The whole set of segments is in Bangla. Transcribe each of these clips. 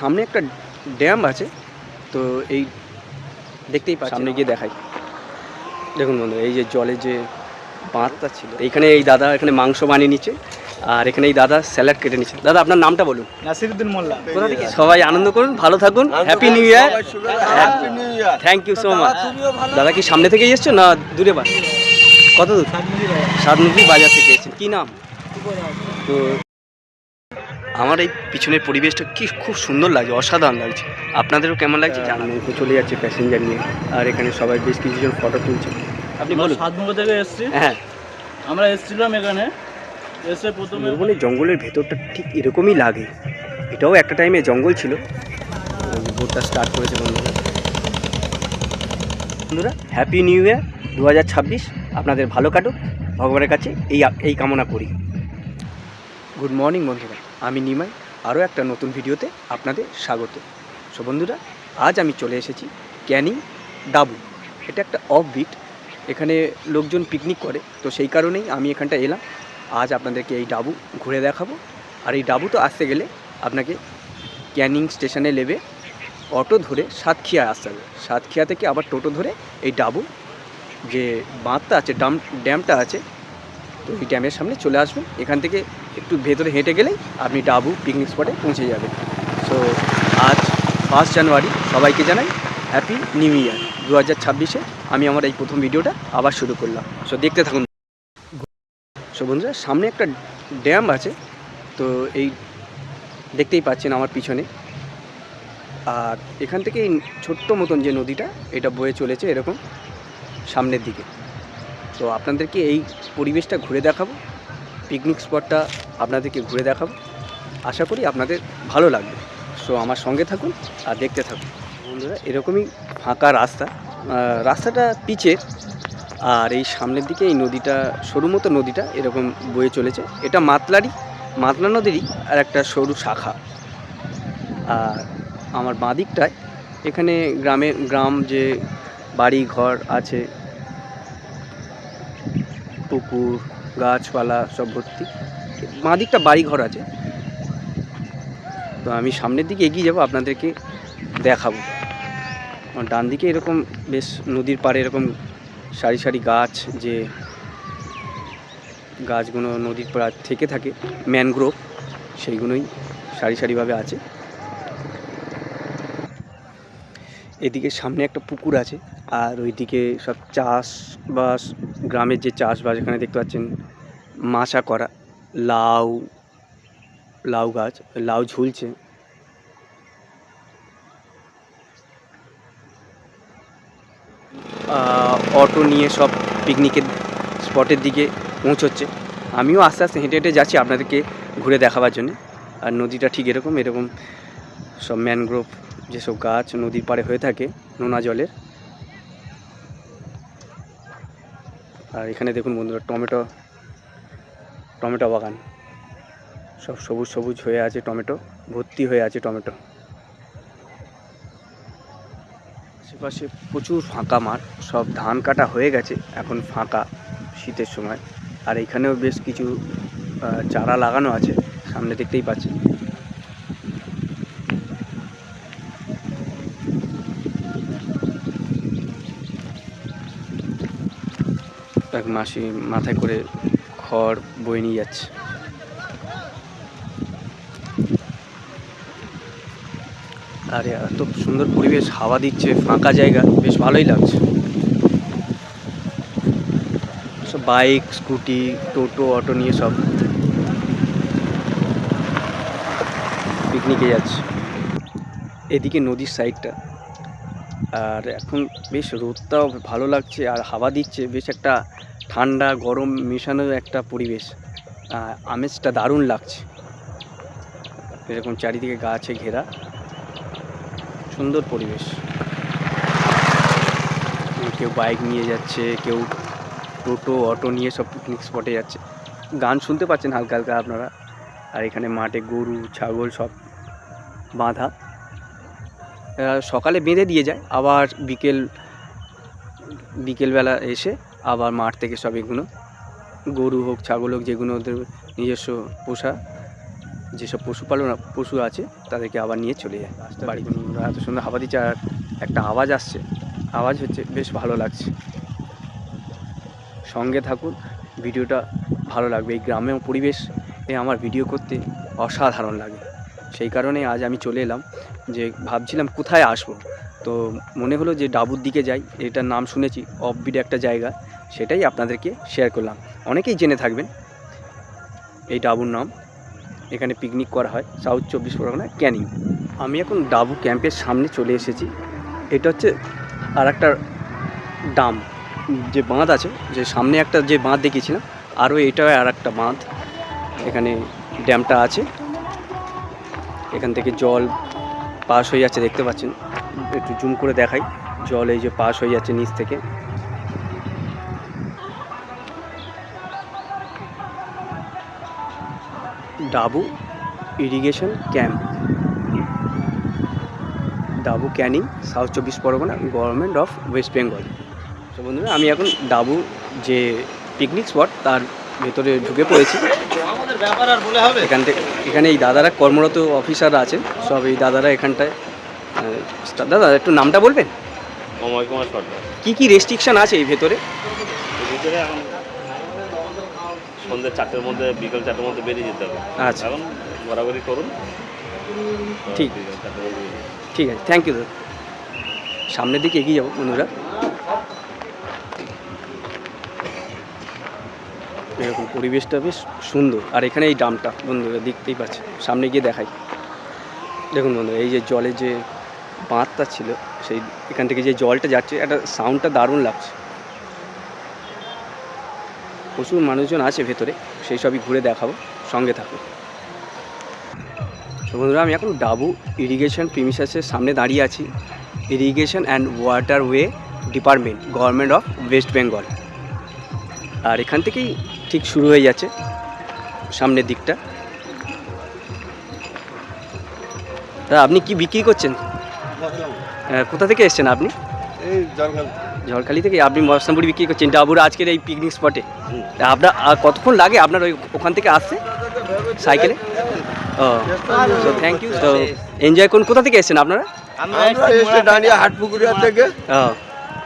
সামনে একটা ড্যাম আছে তো এই দেখতেই পাচ্ছি সামনে গিয়ে দেখাই। দেখুন বন্ধু এই যে জলে যে বাঁধটা ছিল এইখানে এই দাদা এখানে মাংস বানিয়ে নিচ্ছে আর এখানে এই দাদা স্যালাড কেটে নিচ্ছে। দাদা আপনার নামটা বলুন। নাসিরুদ্দিন মোল্লা। কোথা থেকে? সবাই আনন্দ করুন ভালো থাকুন happy new year thank you so much দাদা কি সামনে থেকে এসছো না দূরে বাস? কত দূর? সাতমুখী বাজার। থেকে এসেছেন। কি নাম? তো আমার এই পিছনের পরিবেশটা কি খুব সুন্দর লাগছে অসাধারণ লাগছে। আপনাদেরও কেমন লাগছে জানান তো চলে যাচ্ছে প্যাসেঞ্জার নিয়ে আর এখানে সবাই বেশ কিছুজন ফটো তুলছে। আপনি বলুন। সাতমুখো থেকে এসেছি হ্যাঁ। আমরা এসেছিলাম এখানে এসে প্রথমে সুন্দরবনের জঙ্গলের ভেতরটা ঠিক এরকমই লাগে। এটাও একটা টাইমে জঙ্গল ছিল। বোটটা স্টার্ট করেছে বন্ধুরা। বন্ধুরা হ্যাপি নিউ ইয়ার দু হাজার ছাব্বিশ। আপনাদের ভালো কাটুক। ভগবানের কাছে এই এই কামনা করি। গুড মর্নিং বন্ধুরা। আমি নিমাই, আরও একটা নতুন ভিডিওতে আপনাদের স্বাগত। সো বন্ধুরা, আজ আমি চলে এসেছি ক্যানিং ডাবু এটা একটা অফ বিট এখানে লোকজন পিকনিক করে, তো সেই কারণেই আমি এখানটা এলাম। আজ আপনাদেরকে এই ডাবু ঘুরে দেখাবো। আর এই ডাবু তো আসতে গেলে আপনাকে ক্যানিং স্টেশনে নেবে, অটো ধরে সাতক্ষিয়া আসতে হবে। সাতক্ষিয়া থেকে আবার টোটো ধরে এই ডাবু যে বাঁধটা আছে, ডাম, ড্যামটা আছে, তো এই ড্যামের সামনে চলে আসবেন। এখান থেকে একটু ভেতরে হেঁটে গেলেই আপনি ডাবু পিকনিক স্পটে পৌঁছে যাবেন। সো আজ ফার্স্ট জানুয়ারি সবাইকে জানাই হ্যাপি নিউ ইয়ার দু হাজার ছাব্বিশে আমি আমার এই প্রথম ভিডিওটা আবার শুরু করলাম। সো দেখতে থাকুন। সো বন্ধুরা, সামনে একটা ড্যাম আছে। তো এই দেখতেই পাচ্ছেন আমার পিছনে। আর এখান থেকে এই ছোট্ট মতন যে নদীটা, এটা বয়ে চলেছে এরকম সামনের দিকে। তো আপনাদেরকে এই পরিবেশটা ঘুরে দেখাবো। পিকনিক স্পটটা আপনাদেরকে ঘুরে দেখাবো। আশা করি আপনাদের ভালো লাগবে। সো আমার সঙ্গে থাকুন আর দেখতে থাকুন। বন্ধুরা, এরকমই ফাঁকা রাস্তা। রাস্তাটা পিচের। আর এই সামনের দিকে এই নদীটা সরু মতো নদীটা এরকম বয়ে চলেছে। এটা মাতলারই মাতলা নদীরই আর একটা সরু শাখা। আর আমার বাঁ দিকটায় এখানে গ্রামের গ্রাম যে বাড়ি ঘর আছে, পুকুর গাছপালা সব ভর্তি। বাঁ দিকটা বাড়ি ঘর আছে। তো আমি সামনের দিকে এগিয়ে যাব, আপনাদেরকে দেখাবো। আমার ডান দিকে এরকম বেশ নদীর পাড়ে এরকম সারি সারি গাছ, যে গাছগুলো নদীর পাড় থেকে থাকে, ম্যানগ্রোভ, সেইগুলোই সারি সারিভাবে আছে। এদিকে সামনে একটা পুকুর আছে, আর ওইদিকে সব চাষবাস গ্রামের যে চাষবাস, এখানে দেখতে পাচ্ছেন মাচা করা, লাউ লাউ গাছ, লাউ ঝুলছে। অটো নিয়ে সব পিকনিকের স্পটের দিকে পৌঁছচ্ছে। আমিও আস্তে আস্তে হেঁটে হেঁটে যাচ্ছি আপনাদেরকে ঘুরে দেখাবার জন্য। আর নদীটা ঠিক এরকম এরকম সব ম্যানগ্রোভ যেসব গাছ নদীর পাড়ে হয়ে থাকে, নোনা জলের। আর এখানে দেখুন বন্ধুরা, টমেটো টমেটো বাগান। সব সবুজ সবুজ হয়ে আছে টমেটো, ভর্তি হয়ে আছে টমেটো। আশেপাশে প্রচুর ফাঁকা মাঠ, সব ধান কাটা হয়ে গেছে, এখন ফাঁকা শীতের সময়। আর এখানেও বেশ কিছু চারা লাগানো আছে, সামনে দেখতেই পাচ্ছেন। এক মাসি মাথায় করে খড় বয়ে নিয়ে যাচ্ছে। আর, এত সুন্দর পরিবেশ, হাওয়া দিচ্ছে, ফাঁকা জায়গা, বেশ ভালোই লাগছে। সব বাইক, স্কুটি, টোটো, অটো নিয়ে সব পিকনিকে যাচ্ছে। এদিকে নদীর সাইডটা আর এখন বেশ রোদটাও ভালো লাগছে, আর হাওয়া দিচ্ছে, বেশ একটা ঠান্ডা, গরম মেশানো একটা পরিবেশ। আমেজটা দারুণ লাগছে। এরকম চারিদিকে গাছে ঘেরা। সুন্দর পরিবেশ। কেউ বাইক নিয়ে যাচ্ছে, কেউ টোটো, অটো নিয়ে সব পিকনিক স্পটে যাচ্ছে। গান শুনতে পাচ্ছেন হালকা হালকা আপনারা। আর এখানে মাঠে গরু, ছাগল সব বাঁধা। সকালে বেঁধে দিয়ে যায়। আবার বিকেল, বিকেলবেলা এসে আবার মাঠ থেকে সব এগুলো গরু হোক ছাগল হোক যেগুলো ওদের নিজস্ব পোষা যেসব পশুপালন পশু আছে তাদেরকে আবার নিয়ে চলে যায়। বাড়ি এত সুন্দর হাওয়া দিচ্ছে আর একটা আওয়াজ আসছে। আওয়াজ হচ্ছে বেশ ভালো লাগছে। সঙ্গে থাকুন ভিডিওটা ভালো লাগবে। এই গ্রামের পরিবেশ এ আমার ভিডিও করতে অসাধারণ লাগে। সেই কারণে আজ আমি চলে এলাম, যে ভাবছিলাম কোথায় আসব। তো মনে হলো যে ডাবুর দিকে যাই, এটার নাম শুনেছি, অফবিট একটা জায়গা, সেটাই আপনাদেরকে শেয়ার করলাম। অনেকেই জেনে থাকবেন, এই ডাবুর নাম, এখানে পিকনিক করা হয় সাউথ চব্বিশ পরগনা ক্যানিং। আমি এখন ডাবু ক্যাম্পের সামনে চলে এসেছি, এটা হচ্ছে আর একটা ডাম, যে বাঁধ আছে, যে সামনে একটা যে বাঁধ দেখিয়েছিলাম, আরও এটা আর একটা বাঁধ, এখানে ড্যামটা আছে। এখান থেকে জল পাস হয়ে যাচ্ছে, দেখতে পাচ্ছেন? একটু জুম করে দেখাই। জল এই যে পাস হয়ে যাচ্ছে নিচ থেকে। Dabu irrigation camp. Dabu Canning, south চব্বিশ Pargana, government of West Bengal. তো বন্ধুরা, আমি এখন ডাবু যে পিকনিক স্পট, তার ভেতরে ঢুকে পড়েছি। এখান থেকে এখানে এই দাদারা কর্মরত অফিসার আছেন সব এই দাদারা এখানটায় দাদা একটু নামটা বলবেন? অময় কুমার কি কি রেস্ট্রিকশন আছে এই ভেতরে? ভিতরে এখন সন্ধ্যে চারটের মধ্যে বিকেল চারটের মধ্যে বেরিয়ে যেতে হবে। আচ্ছা। এখন ঘোরাঘুরি করুন। ঠিক। ঠিক আছে থ্যাংক ইউ দাদা সামনের দিকে এগিয়ে যাব বন্ধুরা। এরকম পরিবেশটা বেশ সুন্দর। আর এখানে এই ডামটা বন্ধুরা, দেখতেই পাচ্ছে সামনে গিয়ে দেখাই। দেখুন, বন্ধুরা, এই যে জলে যে বাঁধটা ছিল, সেই এখান থেকে যে জলটা যাচ্ছে, একটা সাউন্ডটা দারুণ লাগছে। প্রচুর মানুষজন আছে ভেতরে, সেই সবই ঘুরে দেখাবো। সঙ্গে থাকুন। তো বন্ধুরা, আমি এখন ডাবু ইরিগেশন প্রিমিসাসের সামনে দাঁড়িয়ে আছি। Irrigation and waterway department, government of West Bengal. আর এখান থেকেই ঠিক শুরু হয়ে যাচ্ছে সামনের দিকটা। দাদা আপনি কি বিক্রি করছেন? কোথা থেকে এসেছেন আপনি? ঝড়খালি থেকে আপনি মশলামপুরি বিক্রি করছেন। ডাবুর আজকের এই পিকনিক স্পটে তা আপনার আর কতক্ষণ লাগে আপনার ওই ওখান থেকে আসতে? সাইকেলে? ও তো থ্যাংক ইউ তো এনজয় করুন। কোথা থেকে এসেছেন আপনারা? আমরা হাটপুকুরিয়া থেকে। ও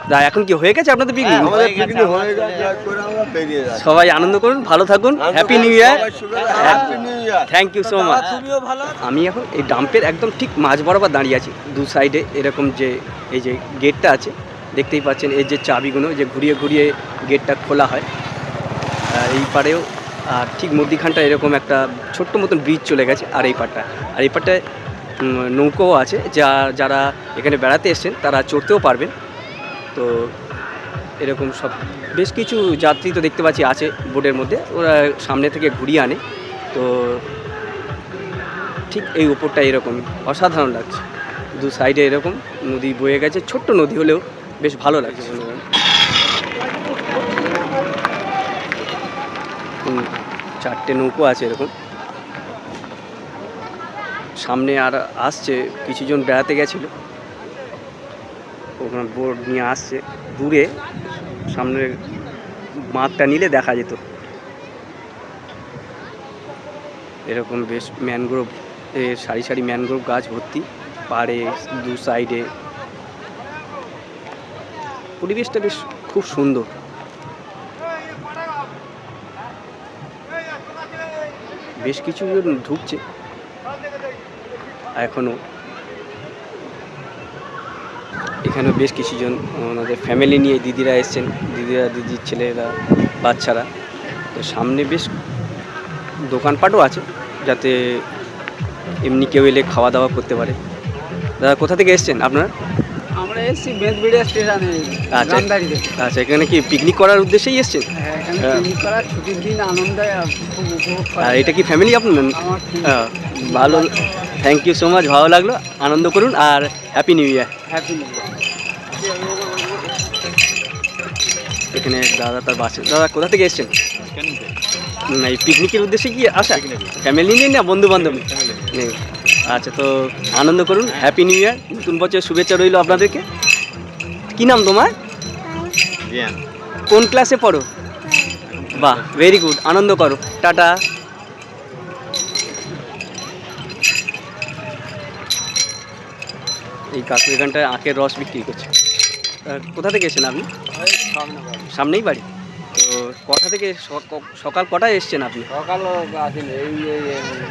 তা এখন কি হয়ে গেছে আপনাদের পিকনিক হয়ে গেছে আর করে আমরা বেরিয়ে যাচ্ছি। সবাই আনন্দ করুন ভালো থাকুন happy new year happy thank you so much আমি এখন এই ডাম্পের একদম ঠিক মাঝ বরাবর দাঁড়িয়ে আছি দু সাইডে এরকম যে এই যে গেটটা আছে দেখতেই পাচ্ছেন এই যে চাবিগুলো যে ঘুরিয়ে ঘুরিয়ে গেটটা খোলা হয়। আর এই পারেও আর ঠিক মধ্যিখানটা এরকম একটা ছোট্ট মতন ব্রিজ চলে গেছে আর এই পারটা আর এই পারটায় উম, নৌকোও আছে যা যারা এখানে বেড়াতে এসছেন তারা চড়তেও পারবেন। তো এরকম সব বেশ কিছু যাত্রী তো দেখতে পাচ্ছি আছে বোটের মধ্যে। ওরা সামনে থেকে ঘুরিয়ে আনে। তো ঠিক এই উপরটা এরকম। অসাধারণ লাগছে। দু সাইডে এরকম নদী বয়ে গেছে। ছোট্ট নদী হলেও বেশ ভালো লাগছে বন্ধুরা। চারটে নৌকো আছে এরকম। সামনে আর আসছে, কিছুজন বেড়াতে গেছিল। ওখানে বোর্ড নিয়ে আসছে। দূরে সামনে মাঠটা নিলে দেখা যেত। এরকম বেশ ম্যানগ্রোভ সারি সারি ম্যানগ্রোভ গাছ ভর্তি। পাড়ে, দু সাইডে পরিবেশটা বেশ খুব সুন্দর। বেশ কিছুজন ঢুকছে। এখনও এখানে বেশ কিছুজন ওনাদের ফ্যামিলি নিয়ে দিদিরা এসছেন দিদিরা দিদির ছেলেরা বাচ্চারা। তো সামনে বেশ দোকানপাটও আছে যাতে এমনি কেউ এলে খাওয়া দাওয়া করতে পারে। দাদা কোথা থেকে এসছেন আপনারা? আমরা এসেছি বেদবিড়িয়া স্টেশনে আচ্ছা। আচ্ছা এখানে কি পিকনিক করার উদ্দেশ্যেই এসছেন? হ্যাঁ, হ্যাঁ। পিকনিক করার ছুটির দিন আনন্দে আর এটা কি ফ্যামিলি আপনার? হ্যাঁ, ভালো থ্যাংক ইউ সো মাচ ভালো লাগল আনন্দ করুন আর হ্যাপি নিউ ইয়ার হ্যাপি এখানে দাদা তার বাসে দাদা কোথা থেকে এসছেন? না এই পিকনিকের উদ্দেশ্যে কি আসা? ফ্যামিলি নিয়ে না বন্ধু বান্ধব নেই। আচ্ছা তো আনন্দ করুন। হ্যাপি নিউ ইয়ার নতুন বছরের শুভেচ্ছা রইল আপনাদেরকে। কি নাম তোমার? কোন ক্লাসে পড়ো? বাহ ভেরি গুড আনন্দ করো। টাটা। এই কাকু এখানটায় আখের রস বিক্রি করছে। কোথা থেকে এসেছেন আপনি? সামনেই বাড়ি? তো কটা থেকে সকাল কটায় এসছেন আপনি? সকাল আসেন এই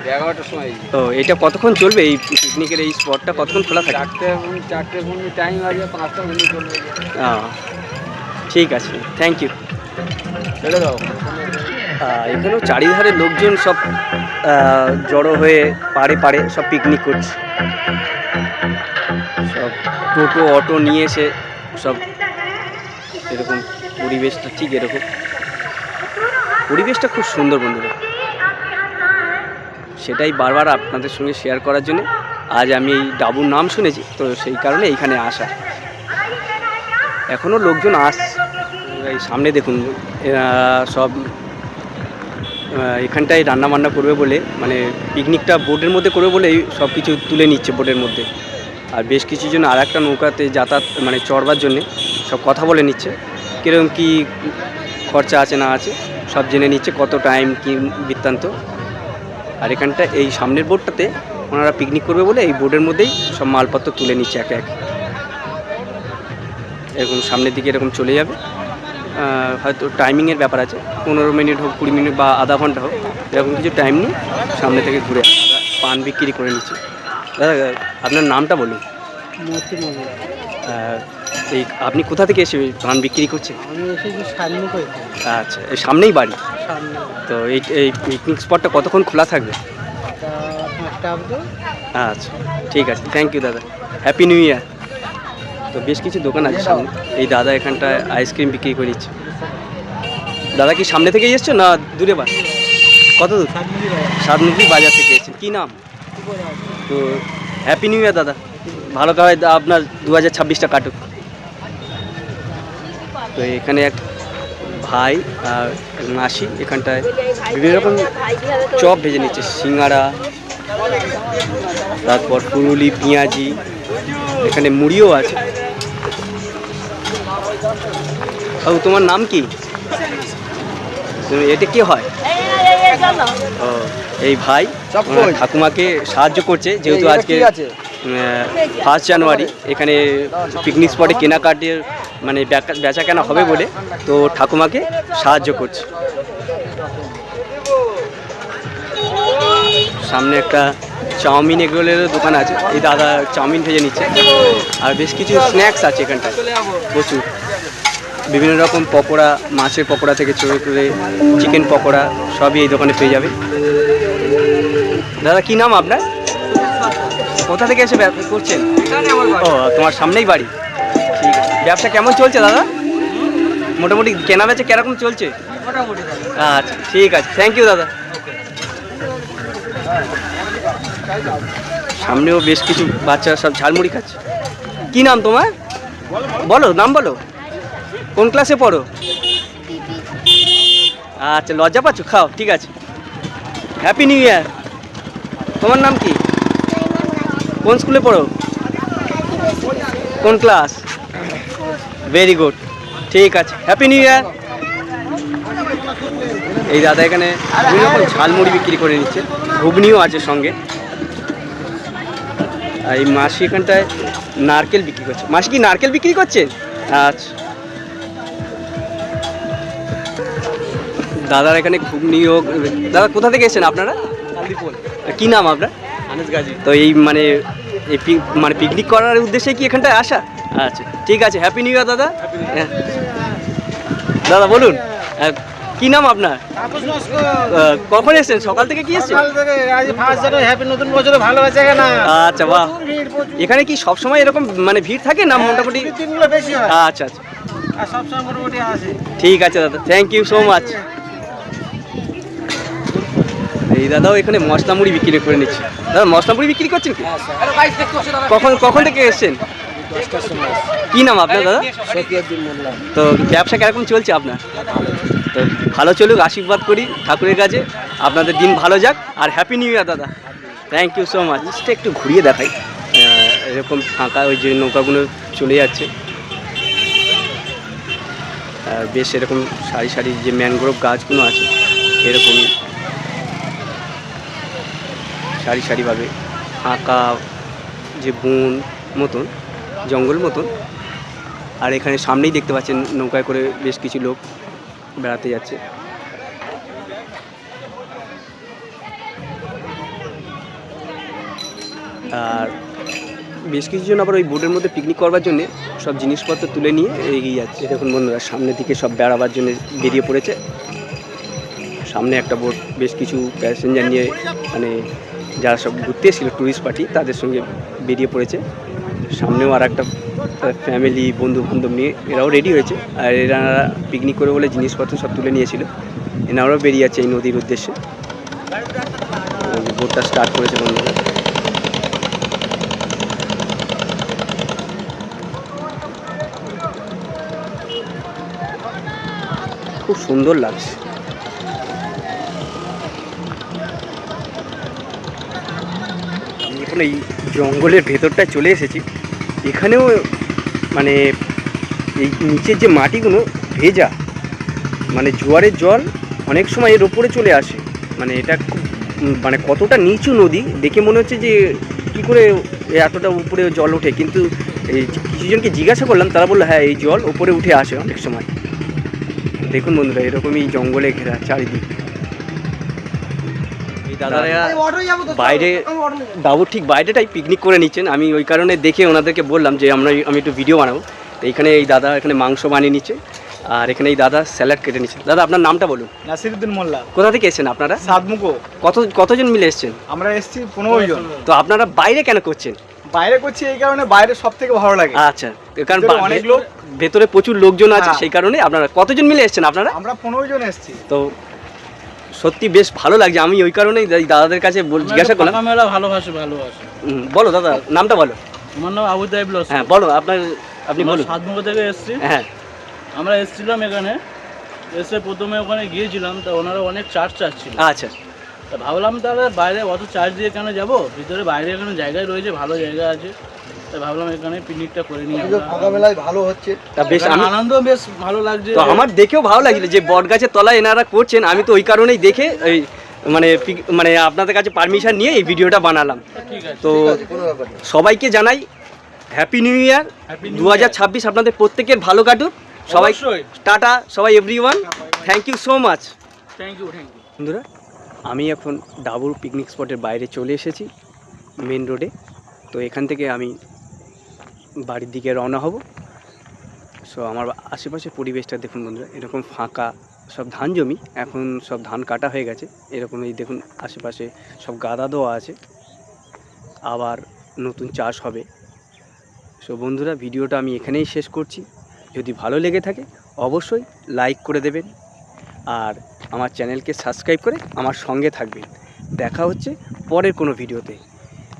এগারোটার সময় তো এটা কতক্ষণ চলবে এই পিকনিকের এই স্পটটা কতক্ষণ খোলা থাকে? চারটে চারটে টাইম আছে পাঁচটা পনেরো চলবে আহ, ঠিক আছে থ্যাংক ইউ ছেড়ে দাও। এখানেও চারিধারে লোকজন সব জড়ো হয়ে পাড়ে পাড়ে সব পিকনিক করছে। সব টোটো অটো নিয়ে এসে সব এরকম পরিবেশটা ঠিক এরকম। পরিবেশটা খুব সুন্দর বন্ধুরা। সেটাই বারবার আপনাদের সঙ্গে শেয়ার করার জন্য। আজ আমি এই ডাবুর নাম শুনেছি, তো সেই কারণে এইখানে আসা। এখনও লোকজন আস এই সামনে দেখুন সব এখানটায় রান্না বান্না করবে বলে মানে পিকনিকটা বোটের মধ্যে করবে বলে সব কিছু তুলে নিচ্ছে বোটের মধ্যে। আর বেশ কিছু জন আর একটা নৌকাতে যাতায়াত মানে চড়বার জন্যে। সব কথা বলে নিচ্ছে। কীরকম কী খরচা আছে না আছে সব জেনে নিচ্ছে কত টাইম কী বৃত্তান্ত। আর এখানটা এই সামনের বোর্ডটাতে ওনারা পিকনিক করবে বলে এই বোর্ডের মধ্যেই সব মালপত্র তুলে নিচ্ছে একে এক। এরকম সামনের দিকে এরকম চলে যাবে। হয়তো টাইমিংয়ের ব্যাপার আছে পনেরো মিনিট হোক কুড়ি মিনিট বা আধা ঘণ্টা হোক এরকম কিছু টাইম নিয়ে সামনে থেকে ঘুরে পান বিক্রি করে নিচ্ছে। দাদা আপনার নামটা বলুন। এই আপনি কোথা থেকে এসে ধান বিক্রি করছেন? আমি এসেছি সামনে আচ্ছা এই সামনেই বাড়ি? সামনে। তো এই এই পিকনিক স্পটটা কতক্ষণ খোলা থাকবে? আচ্ছা ঠিক আছে। থ্যাংক ইউ দাদা। হ্যাপি নিউ ইয়ার তো বেশ কিছু দোকান আছে সামনে। এই দাদা এখানটায় আইসক্রিম বিক্রি করে নিচ্ছে দাদা কি সামনে থেকেই এসছো না দূরে বা কত দূর? সাতমুখী বাজার। থেকে এসছে কী নাম? তো হ্যাপি নিউ ইয়ার দাদা। ভালো করে আপনার দু হাজার ছাব্বিশটা কাটুক। তো এখানে এক ভাই আর এক মাসি এখানটায় বিভিন্ন রকম চপ ভেজে নিচ্ছে সিঙ্গারা তারপর ফুরুলি পেঁয়াজি এখানে মুড়িও আছে। ও তোমার নাম কি? তুমি এটা কি হয়? ও এই ভাই? ঠাকুমাকে সাহায্য করছে যেহেতু আজকে ফার্স্ট জানুয়ারি এখানে পিকনিক স্পটে কেনাকাটির মানে বেচা- কেনা হবে বলে তো ঠাকুমাকে সাহায্য করছে। সামনে একটা চাউমিন এগরোলেরও দোকান আছে। এই দাদা চাউমিন ভেজে নিচ্ছে। আর বেশ কিছু স্ন্যাক্স আছে এখানটায়। প্রচুর। বিভিন্ন রকম পকোড়া, মাছের পকোড়া থেকে শুরু করে চিকেন পকোড়া সবই এই দোকানে পেয়ে যাবে। দাদা, কি নাম আপনার? কোথা থেকে এসে করছেন? ও, তোমার সামনেই বাড়ি? ব্যবসা কেমন চলছে দাদা? মোটামুটি কেনা বেচা কীরকম চলছে? আচ্ছা ঠিক আছে। থ্যাংক ইউ দাদা। সামনেও বেশ কিছু বাচ্চারা সব ঝালমুড়ি খাচ্ছে। কি নাম তোমার? বলো নাম বলো। কোন ক্লাসে পড়ো? আচ্ছা লজ্জা পাচ্ছ? খাও ঠিক আছে। হ্যাপি নিউ ইয়ার তোমার নাম কি? কোন স্কুলে পড়ো? কোন ক্লাস ভেরি গুড ঠিক আছে। হ্যাপি নিউ ইয়ার এই দাদা এখানে বিভিন্ন রকম ঝালমুড়ি বিক্রি করে নিচ্ছে। ঘুগনিও আছে সঙ্গে। আর এই মাসি এখানটায় নারকেল বিক্রি করছে। মাসি কি নারকেল বিক্রি করছে? আচ্ছা। দাদার এখানে ঘুগনি হোক দাদা কোথা থেকে এসেছেন আপনারা? কি নাম আপনার? তো এই মানে এই পিক- মানে পিকনিক করার উদ্দেশ্যে কি এখানটায় আসা? আচ্ছা ঠিক আছে হ্যাপি নিউ ইয়ার দাদা। হ্যাঁ। দাদা বলুন কি নাম আপনার? কখন এসেছেন? সকাল থেকে কি এসেছেন? নতুন বছরে ভালো আছে না আচ্ছা বাহ। এখানে কি সব সময় এরকম মানে ভিড় থাকে না মোটামুটি? দিনগুলো বেশি হয়। আচ্ছা আচ্ছা। সবসময় মোটামুটি আসে। ঠিক আছে দাদা। থ্যাংক ইউ সো মাচ এই দাদাও এখানে মশলা মুড়ি বিক্রি করে নিচ্ছে। দাদা মশলা মুড়ি বিক্রি করছেন কি? কখন কখন থেকে এসেছেন? কি নাম আপনার দাদা? তো ব্যবসা কীরকম চলছে আপনার? তো ভালো চলুক আশীর্বাদ করি ঠাকুরের কাছে। আপনাদের দিন ভালো যাক আর হ্যাপি নিউ ইয়ার দাদা। থ্যাংক ইউ সো মাচ জিনিসটা একটু ঘুরিয়ে দেখাই। এরকম ফাঁকা ওই যে নৌকাগুলো চলে যাচ্ছে। বেশ এরকম সারি সারি যে ম্যানগ্রোভ গাছগুলো আছে এরকম সারি সারিভাবে ফাঁকা যে বন মতন জঙ্গল মতন। আর এখানে সামনেই দেখতে পাচ্ছেন নৌকায় করে বেশ কিছু লোক বেড়াতে যাচ্ছে। আর বেশ কিছুজন আবার ওই বোটের মধ্যে পিকনিক করবার জন্য সব জিনিসপত্র তুলে নিয়ে এগিয়ে যাচ্ছে। দেখুন বন্ধুরা সামনের দিকে সব বেড়াবার জন্য বেরিয়ে পড়েছে। সামনে একটা বোট, বেশ কিছু প্যাসেঞ্জার নিয়ে মানে যারা সব ঘুরতে এসেছিল ট্যুরিস্ট পার্টি তাদের সঙ্গে বেরিয়ে পড়েছে। সামনেও আর একটা ফ্যামিলি বন্ধু বান্ধব নিয়ে এরাও রেডি হয়েছে। আর এরা পিকনিক করে বলে জিনিসপত্র সব তুলে নিয়েছিল। এনারাও বেরিয়ে যাচ্ছে এই নদীর উদ্দেশ্যে। বোটটা স্টার্ট করেছে বন্ধুরা। খুব সুন্দর লাগছে। এই জঙ্গলের ভেতরটায় চলে এসেছি। এখানেও মানে এই নিচের যে মাটিগুলো ভেজা মানে জোয়ারের জল অনেক সময় এর ওপরে চলে আসে। মানে এটা মানে কতটা নিচু নদী দেখে মনে হচ্ছে যে কি করে এতটা উপরে জল ওঠে। কিন্তু এই কিছুজনকে জিজ্ঞাসা করলাম, তারা বলল হ্যাঁ এই জল উপরে উঠে আসে অনেক সময়। দেখুন বন্ধুরা, এরকমই জঙ্গলে ঘেরা চারিদিক। দাদারা বাইরে বাবুর ঠিক বাইরেটাই পিকনিক করে নিচ্ছেন। আমি ওই কারণে দেখে ওনাদেরকে বললাম যে আমরা আমি একটু ভিডিও বানাবো। তো এইখানে এই দাদা এখানে মাংস বানিয়ে নিচ্ছে। আর এখানে এই দাদা স্যালাড কেটে নিচ্ছে। দাদা আপনার নামটা বলুন। নাসিরুদ্দিন মোল্লা। কোথা থেকে এসেছেন আপনারা? সাতমুখো। কত কতজন মিলে এসেছেন? আমরা এসেছি পনেরো জন। তো আপনারা বাইরে কেন করছেন? বাইরে করছি এই কারণে বাইরে সব থেকে ভালো লাগে। আচ্ছা কারণ ভিতরে অনেক লোক। ভেতরে প্রচুর লোকজন আছে হ্যাঁ। সেই কারণে আপনারা কতজন মিলে এসেছেন আপনারা? আমরা পনেরো জন এসেছি। তো সত্যি বেশ ভালো লাগছে। আমি ওই কারণেই দাদাদের কাছে জিজ্ঞাসা করলাম। মেলা ভালোবাসে ভালোবাসে। বলো দাদা নামটা বলো। আমার নাম আবু লস্কর। হ্যাঁ বলো আপনার আপনি বলুন। সাতমুখো থেকে এসেছি। হ্যাঁ। আমরা এসেছিলাম এখানে। এসে প্রথমে ওখানে গিয়েছিলাম তা ওনারা অনেক চার্জ চাচ্ছিল। আচ্ছা। তা ভাবলাম তাহলে বাইরে অত চার্জ দিয়ে কেন যাব? ভিতরে বাইরে এখানে জায়গায় রয়েছে ভালো জায়গা আছে। তা ভাবলাম এখানে পিকনিকটা করে নিই ফাঁকা মেলায় ভালো হচ্ছে। তা বেশ আমি আনন্দ বেশ ভালো লাগছে। তো আমার দেখেও ভালো লাগছিল যে বট গাছের তলায় এনারা করছেন। আমি তো ওই কারণেই দেখে এই মানে মানে আপনাদের কাছে পারমিশন নিয়ে এই ভিডিওটা বানালাম। তো সবাইকে জানাই হ্যাপি নিউ ইয়ার দু হাজার ছাব্বিশ আপনাদের প্রত্যেকের ভালো কাটুক। সবাই। টাটা সবাই everyone thank you so much thank you thank you বন্ধুরা আমি এখন ডাবুর পিকনিক স্পটের বাইরে চলে এসেছি মেন রোডে তো এখান থেকে আমি বাড়ির দিকে রওনা হব। সো আমার আশেপাশে পরিবেশটা দেখুন বন্ধুরা, এরকম ফাঁকা সব ধান জমি, এখন সব ধান কাটা হয়ে গেছে। এরকম এই দেখুন আশেপাশে সব গাদা দেওয়া আছে। আবার নতুন চাষ হবে। সো বন্ধুরা, ভিডিওটা আমি এখানেই শেষ করছি। যদি ভালো লেগে থাকে, অবশ্যই লাইক করে দেবেন। আর আমার চ্যানেলকে সাবস্ক্রাইব করে আমার সঙ্গে থাকবেন। দেখা হচ্ছে পরের কোনো ভিডিওতে।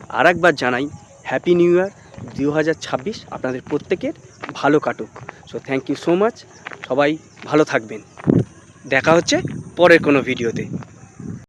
আর একবার জানাই হ্যাপি নিউ ইয়ার দু হাজার ছাব্বিশ আপনাদের প্রত্যেকের ভালো কাটুক। So thank you so much সবাই ভালো থাকবেন। দেখা হচ্ছে পরের কোনো ভিডিওতে।